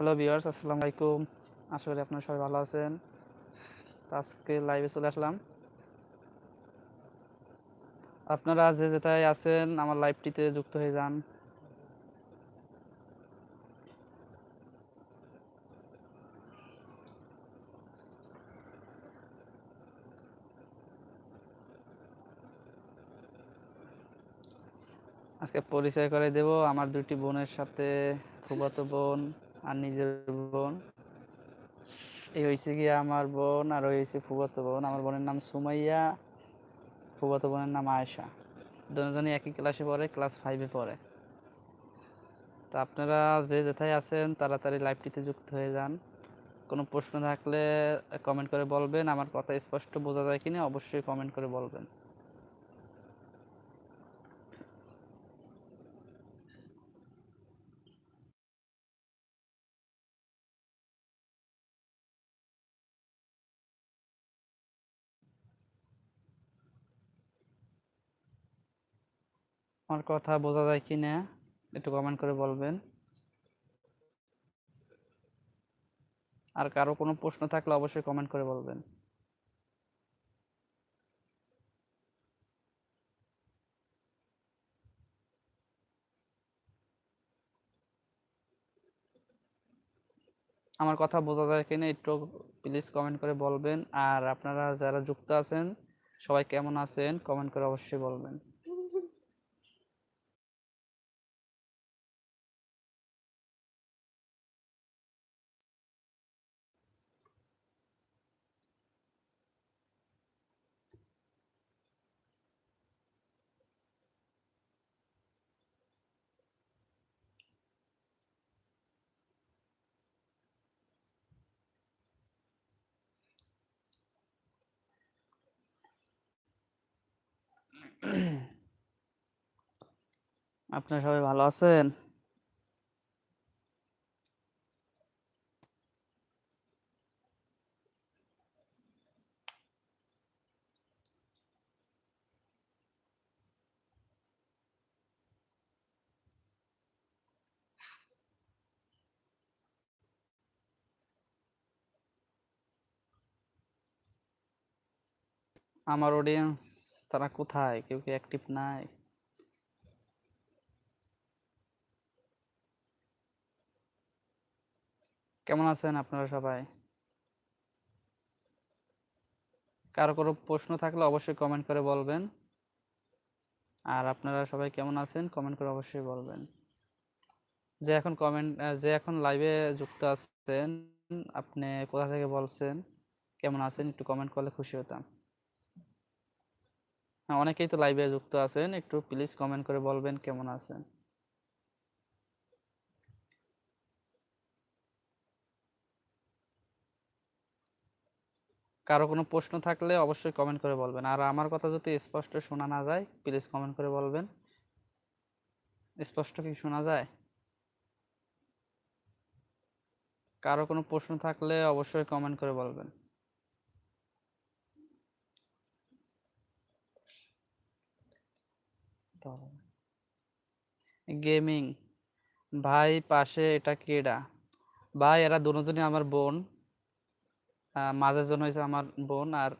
Hello viewers আসসালামু আলাইকুম। আশা করি আপনারা সবাই ভালো আছেন। আজকে লাইভে চলে আসলাম। আপনারা যে যেটাই আছেন, আমার লাইভটিতে যুক্ত হয়ে যান। আজকে পরিচয় করে দেব। আমার দুটি বোনের সাথে, ফুফাতো বোন। আর নিজের বোন। এই হয়েছে গিয়ে আমার বোন আর হয়েছে ফুফাতো বোন। আমার বোনের নাম সুমাইয়া, ফুফাতো বোনের নাম আয়েশা। দুজনই একই ক্লাসে পড়ে ক্লাস ফাইভে পড়ে। তো আপনারা যে যেথায় আছেন, তাড়াতাড়ি লাইভটিতে যুক্ত হয়ে যান। কোনো প্রশ্ন থাকলে কমেন্ট করে বলবেন। আমার কথা স্পষ্ট বোঝা যায় কিনা, অবশ্যই কমেন্ট করে বলবেন। আমার কথা বোঝা যায় কি না, একটু কমেন্ট করে বলবেন। আর কারও কোনো প্রশ্ন থাকলে অবশ্যই কমেন্ট করে বলবেন। আমার কথা বোঝা যায় কিনা একটু প্লিজ কমেন্ট করে বলবেন। আর আপনারা যারা যুক্ত আছেন, সবাই কেমন আছেন কমেন্ট করে অবশ্যই বলবেন। আপনারা সবাই ভালো আছেন? আমার অডিয়েন্স তারা কোথায়? কেউ কি অ্যাক্টিভ নাই? কেমন আছেন আপনারা সবাই? কারও কোনো প্রশ্ন থাকলে অবশ্যই কমেন্ট করে বলবেন। আর আপনারা সবাই কেমন আছেন? কমেন্ট করে অবশ্যই বলবেন। যে এখন কমেন্ট যে এখন লাইভে যুক্ত আছেন, আপনি কোথা থেকে বলছেন? কেমন আছেন? একটু কমেন্ট করলে খুশি হতাম। হ্যাঁ অনেকেই তো লাইভে যুক্ত আছেন। একটু প্লিজ কমেন্ট করে বলবেন কেমন আছেন? কারও কোনো প্রশ্ন থাকলে অবশ্যই কমেন্ট করে বলবেন। আর আমার কথা যদি স্পষ্ট শোনা না যায় প্লিজ কমেন্ট করে বলবেন। স্পষ্ট কি শোনা যায়? কারও কোনো প্রশ্ন থাকলে অবশ্যই কমেন্ট করে বলবেন। গেমিং। ভাই, পাশে এটা কেডা? ভাই, এরা দুজনই আমার বোন। মাঝের জন হয়েছে আমার বোন আর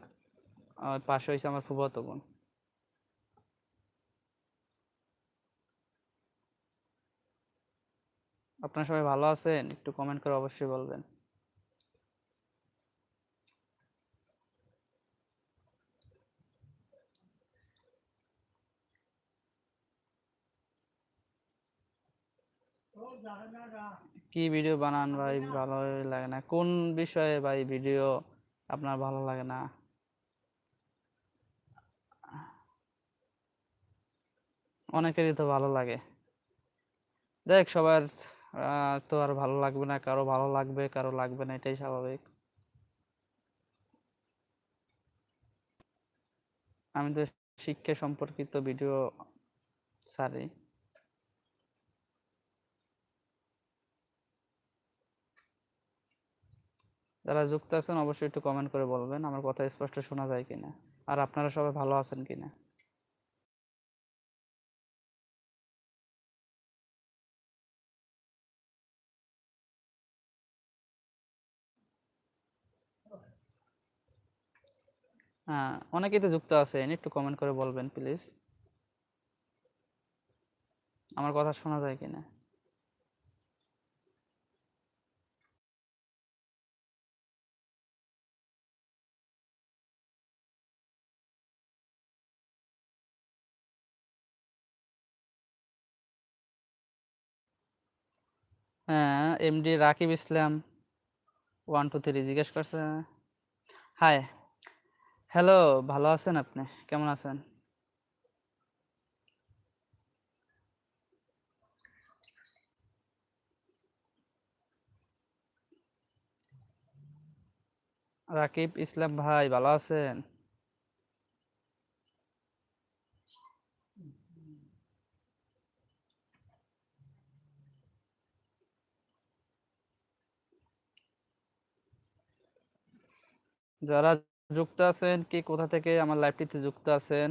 পাশে হয়েছে আমার ফুফাতো বোন। আপনারা সবাই ভালো আছেন? একটু কমেন্ট করে অবশ্যই বলবেন। কি ভিডিও বানান ভাই? ভালো লাগে না। কোন বিষয়ে ভাই ভিডিও আপনার ভালো লাগে না? অনেকেরই তো ভালো লাগে। দেখ, সবার তো আর ভালো লাগবে না, কারও ভালো লাগবে, কারও লাগবে না, এটাই স্বাভাবিক। আমি তো শিক্ষা সম্পর্কিত ভিডিও ছাড়ি। যারা যুক্ত আছেন অবশ্যই একটু কমেন্ট করে বলবেন, আমার কথা স্পষ্ট শোনা যায় কিনা? আর আপনারা সবাই ভালো আছেন কিনা? হ্যাঁ অনেকেই তো যুক্ত আছেন, একটু কমেন্ট করে বলবেন প্লিজ আমার কথা শোনা যায় কিনা? হ্যাঁ MD Rakib Islam. One two three জিজ্ঞেস করছে। হাই হ্যালো ভালো আছেন আপনি? কেমন আছেন? রাকিব ইসলাম ভাই, ভালো আছেন? যারা যুক্ত আছেন কি কোথা থেকে আমার লাইভটিতে যুক্ত আছেন?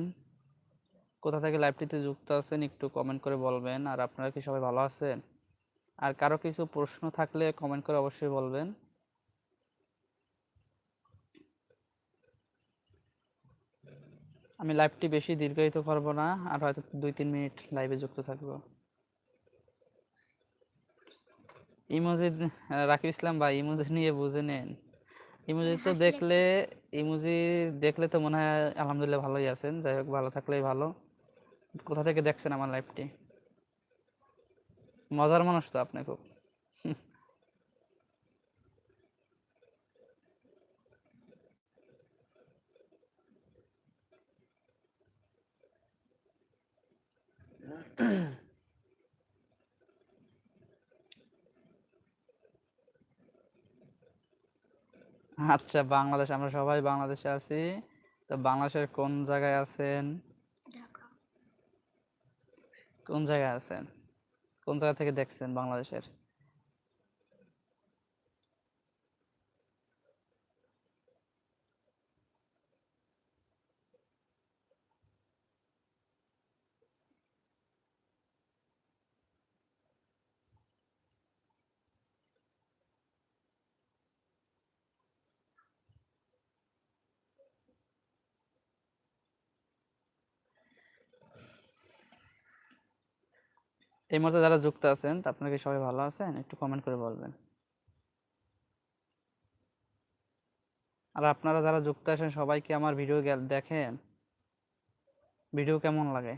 কোথা থেকে লাইভটিতে যুক্ত আছেন একটু কমেন্ট করে বলবেন। আর আপনারা কি সবাই ভালো আছেন? আর কারও কিছু প্রশ্ন থাকলে কমেন্ট করে অবশ্যই বলবেন। আমি লাইভটি বেশি দীর্ঘায়িত করব না, আর হয়তো দুই তিন মিনিট লাইভে যুক্ত থাকব। ইমোজি, রাকিব ইসলাম ভাই, ইমোজি নিয়ে বুঝে নেন। ইমোজি তো দেখলে ইমোজি দেখলে তো মনে হয় আলহামদুলিল্লাহ ভালোই আছেন। যাই হোক ভালো থাকলেই ভালো। কোথা থেকে দেখছেন আমার লাইভটি? মজার মানুষ তো আপনি খুব। আচ্ছা বাংলাদেশ আমরা সবাই বাংলাদেশে আছি। তো বাংলাদেশের কোন জায়গায় আছেন? কোন জায়গায় আছেন? কোন জায়গা থেকে দেখছেন বাংলাদেশের? এই মুহূর্তে যারা যুক্ত আছেন আপনারা কি সবাই ভালো আছেন? একটু কমেন্ট করে বলবেন। আর আপনারা যারা যুক্ত আছেন সবাই কি আমার ভিডিও দেখেন। ভিডিও কেমন লাগে?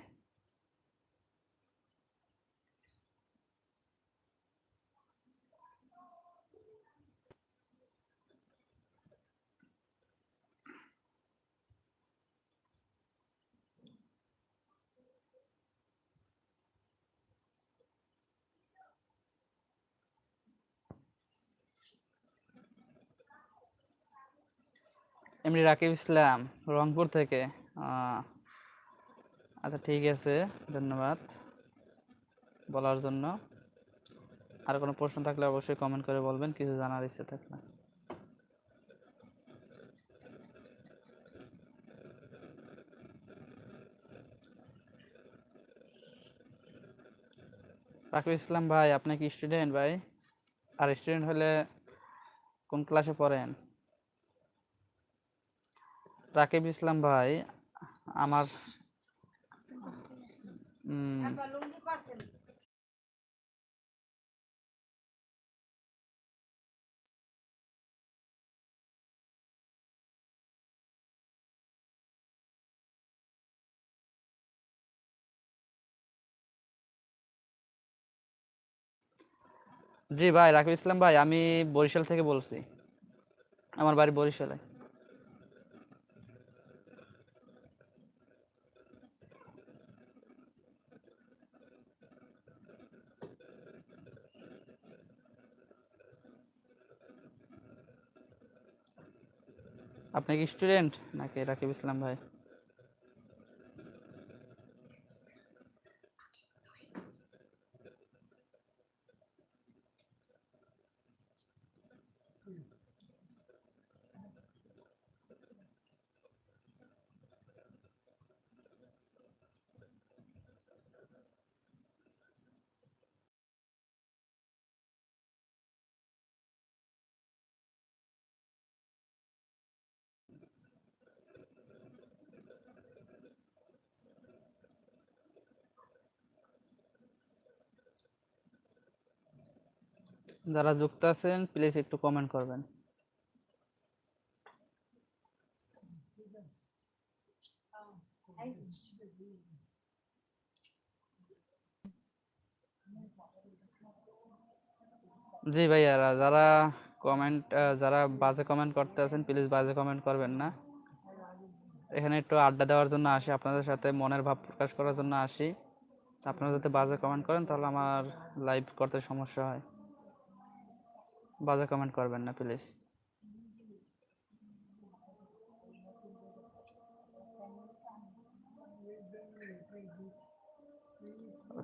এমনি রাকিব ইসলাম, রংপুর থেকে। আচ্ছা ঠিক আছে, ধন্যবাদ বলার জন্য। আর কোনো প্রশ্ন থাকলে অবশ্যই কমেন্ট করে বলবেন, কিছু জানার ইচ্ছে থাকলে। রাকিব ইসলাম ভাই, আপনি কি স্টুডেন্ট ভাই? আর স্টুডেন্ট হলে কোন ক্লাসে পড়েন? রাকিব ইসলাম ভাই, আমার জি ভাই, রাকিব ইসলাম ভাই, আমি বরিশাল থেকে বলছি। আমার বাড়ি বরিশালে। আপনি কি স্টুডেন্ট নাকি রাকিব ইসলাম ভাই? যারা যুক্ত আছেন প্লিজ একটু কমেন্ট করবেন। জি ভাইয়ারা, যারা কমেন্ট যারা বাজে কমেন্ট করতে আছেন প্লিজ বাজে কমেন্ট করবেন না। এখানে একটু আড্ডা দেওয়ার জন্য আসি, আপনাদের সাথে মনের ভাব প্রকাশ করার জন্য আসি। আপনারা যদি বাজে কমেন্ট করেন, তাহলে আমার লাইভ করতে সমস্যা হয়। বাজে কমেন্ট করবেন না প্লিজ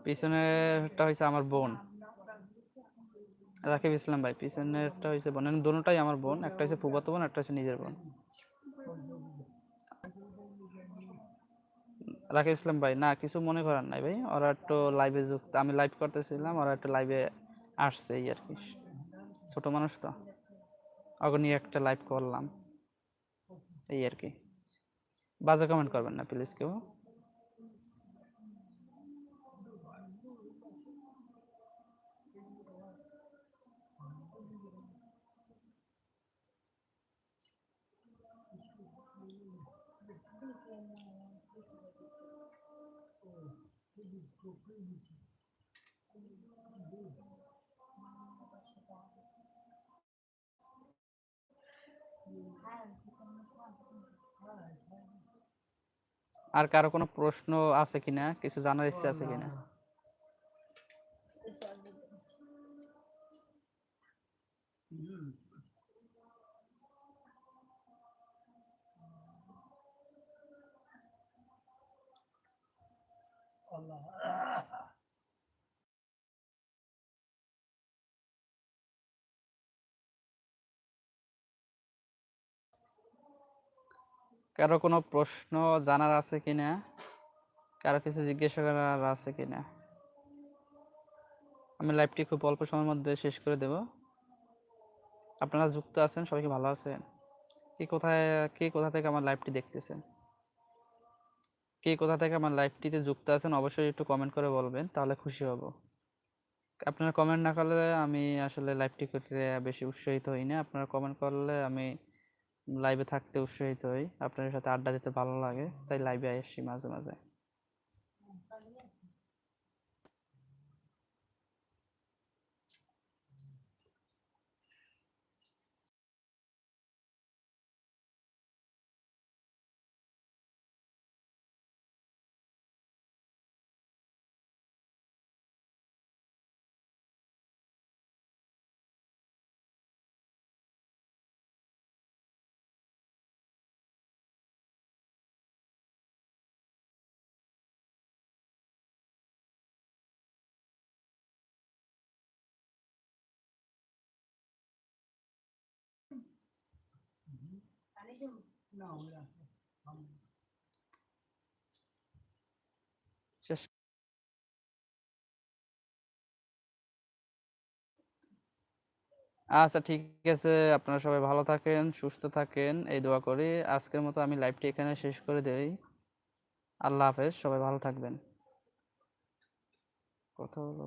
পিছনেরটা হয়েছে আমার বোন। রাকিব ইসলাম ভাই, পিছনেরটা হয়েছে বোন। মানে দুটোটাই আমার বোন, একটা হচ্ছে ফুফাতো বোন, একটা হচ্ছে নিজের বোন। রাকিব ইসলাম ভাই, না, কিছু মনে করার নাই ভাই। ওরা একটু লাইভে যুক্ত, আমি লাইভ করতেছিলাম, ওরা একটু লাইভে আসছে এই আর কি। ছোট মানুষ তো। অগনি একটা লাইভ করলাম। এই আর কি। বাজে কমেন্ট করবেন না প্লিজ কেউ। আর কারও কোনো প্রশ্ন আছে কিনা? কিছু জানার ইচ্ছা আছে কিনা? কারও কোনো প্রশ্ন জানার আছে কিনা? কারও কিছু জিজ্ঞাসা করার আছে কিনা? আমি লাইভটি খুব অল্প সময়ের মধ্যে শেষ করে দেব। আপনারা যুক্ত আছেন, সবাইকে ভালো আছেন? কে কোথায়, কে কোথা থেকে আমার লাইভটি দেখতেছেন? কে কোথা থেকে আমার লাইভটিতে যুক্ত আছেন অবশ্যই একটু কমেন্ট করে বলবেন, তাহলে খুশি হব। আপনারা কমেন্ট না করলে আমি আসলে লাইভটি করতে বেশি উৎসাহিত হই না। আপনারা কমেন্ট করলে আমি লাইভে থাকতে উৎসাহিত হই আপনাদের সাথে আড্ডা দিতে ভালো লাগে, তাই লাইভে আসি মাঝে মাঝে। আচ্ছা ঠিক আছে। আপনারা সবাই ভালো থাকেন, সুস্থ থাকেন। এই দোয়া করি। আজকের মতো আমি লাইভটি এখানে শেষ করে দেই। আল্লাহ হাফেজ। সবাই ভালো থাকবেন। কথা বলো